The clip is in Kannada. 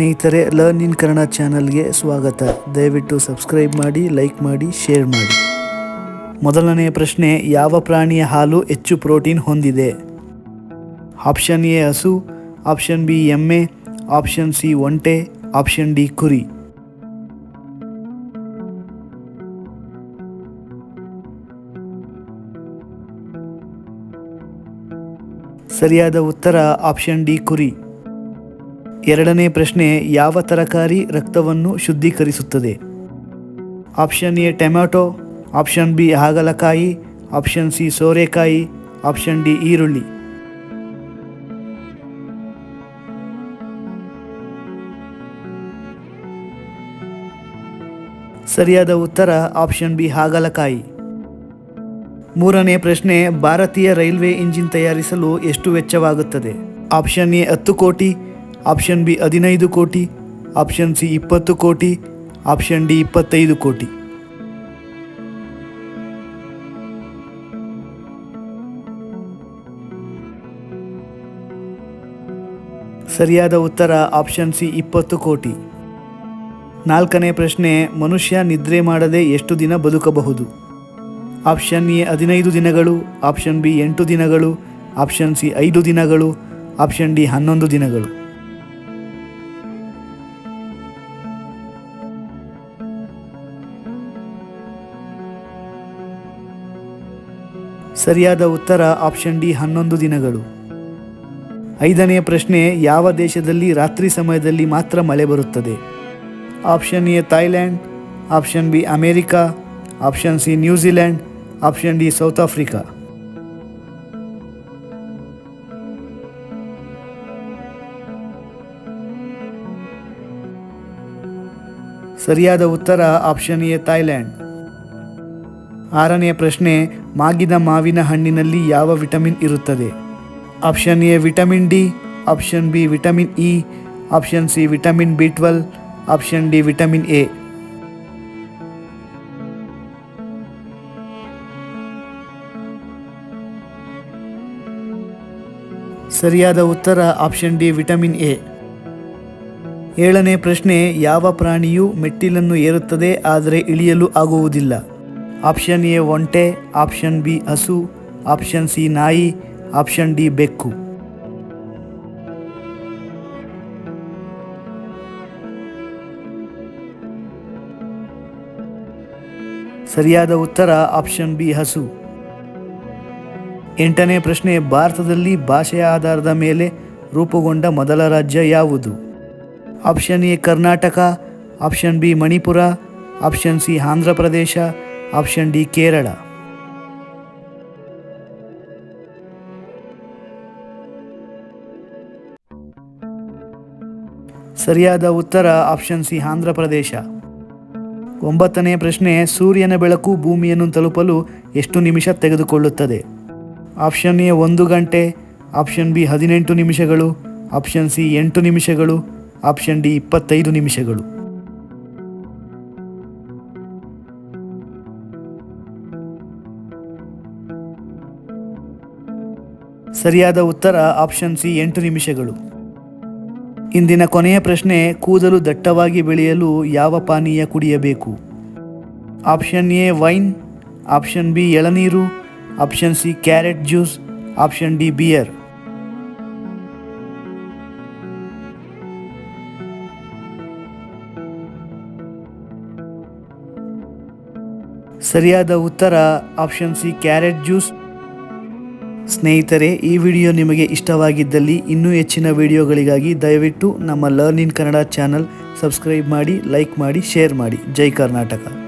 ಸ್ನೇಹಿತರೆ ಲರ್ನ್ ಇನ್ ಕನ್ನಡ ಚಾನಲ್ಗೆ ಸ್ವಾಗತ. ದಯವಿಟ್ಟು ಸಬ್ಸ್ಕ್ರೈಬ್ ಮಾಡಿ ಲೈಕ್ ಮಾಡಿ ಶೇರ್ ಮಾಡಿ. ಮೊದಲನೆಯ ಪ್ರಶ್ನೆ, ಯಾವ ಪ್ರಾಣಿಯ ಹಾಲು ಹೆಚ್ಚು ಪ್ರೋಟೀನ್ ಹೊಂದಿದೆ? ಆಪ್ಷನ್ ಎ ಹಸು ಆಪ್ಷನ್ ಬಿ ಎಮ್ಮೆ ಆಪ್ಷನ್ ಸಿ ಒಂಟೆ ಆಪ್ಷನ್ ಡಿ ಕುರಿ. ಸರಿಯಾದ ಉತ್ತರ ಆಪ್ಷನ್ ಡಿ ಕುರಿ. ಎರಡನೇ ಪ್ರಶ್ನೆ, ಯಾವ ತರಕಾರಿ ರಕ್ತವನ್ನು ಶುದ್ಧೀಕರಿಸುತ್ತದೆ? Option A, tomato, option B, ಹಾಗಲಕಾಯಿ, ಆಪ್ಷನ್ ಸಿ, ಸೋರೆಕಾಯಿ, ಆಪ್ಷನ್ ಡಿ, ಈರುಳ್ಳಿ. ಸರಿಯಾದ ಉತ್ತರ, ಆಪ್ಷನ್ ಬಿ, ಹಾಗಲಕಾಯಿ. ಮೂರನೇ ಪ್ರಶ್ನೆ, ಭಾರತೀಯ ರೈಲ್ವೆ ಇಂಜಿನ್ ತಯಾರಿಸಲು ಎಷ್ಟು ವೆಚ್ಚವಾಗುತ್ತದೆ? ಆಪ್ಷನ್ ಎ, ಹತ್ತು ಕೋಟಿ ಆಪ್ಷನ್ ಬಿ ಹದಿನೈದು ಕೋಟಿ, ಆಪ್ಷನ್ ಸಿ ಇಪ್ಪತ್ತು ಕೋಟಿ, ಆಪ್ಷನ್ ಡಿ ಇಪ್ಪತ್ತೈದು ಕೋಟಿ. ಸರಿಯಾದ ಉತ್ತರ ಆಪ್ಷನ್ ಸಿ ಇಪ್ಪತ್ತು ಕೋಟಿ. ನಾಲ್ಕನೇ ಪ್ರಶ್ನೆ, ಮನುಷ್ಯ ನಿದ್ರೆ ಮಾಡದೆ ಎಷ್ಟು ದಿನ ಬದುಕಬಹುದು? ಆಪ್ಷನ್ ಎ ಹದಿನೈದು ದಿನಗಳು, ಆಪ್ಷನ್ ಬಿ ಎಂಟು ದಿನಗಳು, ಆಪ್ಷನ್ ಸಿ ಐದು ದಿನಗಳು, ಆಪ್ಷನ್ ಡಿ ಹನ್ನೊಂದು ದಿನಗಳು. ಸರಿಯಾದ ಉತ್ತರ ಆಪ್ಷನ್ ಡಿ ಹನ್ನೊಂದು ದಿನಗಳು. ಐದನೆಯ ಪ್ರಶ್ನೆ, ಯಾವ ದೇಶದಲ್ಲಿ ರಾತ್ರಿ ಸಮಯದಲ್ಲಿ ಮಾತ್ರ ಮಳೆ ಬರುತ್ತದೆ? Option A Thailand option B America, option C New Zealand, option D South Africa. ಸರಿಯಾದ ಉತ್ತರ ಆಪ್ಷನ್ ಎ ಥೈಲ್ಯಾಂಡ್ ಆರನೆಯ ಪ್ರಶ್ನೆ, ಮಾಗಿದ ಮಾವಿನ ಹಣ್ಣಿನಲ್ಲಿ ಯಾವ ವಿಟಮಿನ್ ಇರುತ್ತದೆ? Option A vitamin D, option B vitamin E, option C vitamin B twelve, option D vitamin A. ಸರಿಯಾದ ಉತ್ತರ ಆಪ್ಷನ್ ಡಿ ವಿಟಮಿನ್ ಎ. ಏಳನೇ ಪ್ರಶ್ನೆ, ಯಾವ ಪ್ರಾಣಿಯು ಮೆಟ್ಟಿಲನ್ನು ಏರುತ್ತದೆ, ಆದರೆ ಇಳಿಯಲು ಆಗುವುದಿಲ್ಲ? ಆಪ್ಷನ್ ಎ ಒಂಟೆ, ಆಪ್ಷನ್ ಬಿ ಹಸು, ಆಪ್ಷನ್ ಸಿ ನಾಯಿ, ಆಪ್ಷನ್ ಡಿ ಬೆಕ್ಕು. ಸರಿಯಾದ ಉತ್ತರ ಆಪ್ಷನ್ ಬಿ ಹಸು. ಎಂಟನೇ ಪ್ರಶ್ನೆ, ಭಾರತದಲ್ಲಿ ಭಾಷೆಯ ಆಧಾರದ ಮೇಲೆ ರೂಪುಗೊಂಡ ಮೊದಲ ರಾಜ್ಯ ಯಾವುದು? Option A Karnataka, option B Manipur, option C Andhra Pradesh option D Kerala ಸರಿಯಾದ ಉತ್ತರ ಆಪ್ಷನ್ ಸಿ ಆಂಧ್ರ ಪ್ರದೇಶ. ಒಂಬತ್ತನೇ ಪ್ರಶ್ನೆ, ಸೂರ್ಯನ ಬೆಳಕು ಭೂಮಿಯನ್ನು ತಲುಪಲು ಎಷ್ಟು ನಿಮಿಷ ತೆಗೆದುಕೊಳ್ಳುತ್ತದೆ? ಆಪ್ಷನ್ ಎ ಒಂದು ಗಂಟೆ. ಆಪ್ಷನ್ ಬಿ ಹದಿನೆಂಟು ನಿಮಿಷಗಳು. ಆಪ್ಷನ್ ಸಿ ಎಂಟು ನಿಮಿಷಗಳು. ಆಪ್ಷನ್ ಡಿ ಇಪ್ಪತ್ತೈದು ನಿಮಿಷಗಳು. ಸರಿಯಾದ ಉತ್ತರ ಆಪ್ಷನ್ ಸಿ ಎಂಟು ನಿಮಿಷಗಳು. ಇಂದಿನ ಕೊನೆಯ ಪ್ರಶ್ನೆ, ಕೂದಲು ದಟ್ಟವಾಗಿ ಬೆಳೆಯಲು ಯಾವ ಪಾನೀಯ ಕುಡಿಯಬೇಕು? Option A, wine. Option B, ಎಳನೀರು. Option C, carrot juice. Option D, beer. ಸರಿಯಾದ ಉತ್ತರ ಆಪ್ಷನ್ ಸಿ, ಕ್ಯಾರೆಟ್ ಜ್ಯೂಸ್. ಸ್ನೇಹಿತರೆ, ಈ ವಿಡಿಯೋ ನಿಮಗೆ ಇಷ್ಟವಾಗಿದ್ದಲ್ಲಿ ಇನ್ನೂ ಹೆಚ್ಚಿನ ವಿಡಿಯೋಗಳಿಗಾಗಿ ದಯವಿಟ್ಟು ನಮ್ಮ learn in Kannada channel subscribe ಮಾಡಿ, ಲೈಕ್ ಮಾಡಿ, ಶೇರ್ ಮಾಡಿ. ಜೈ ಕರ್ನಾಟಕ.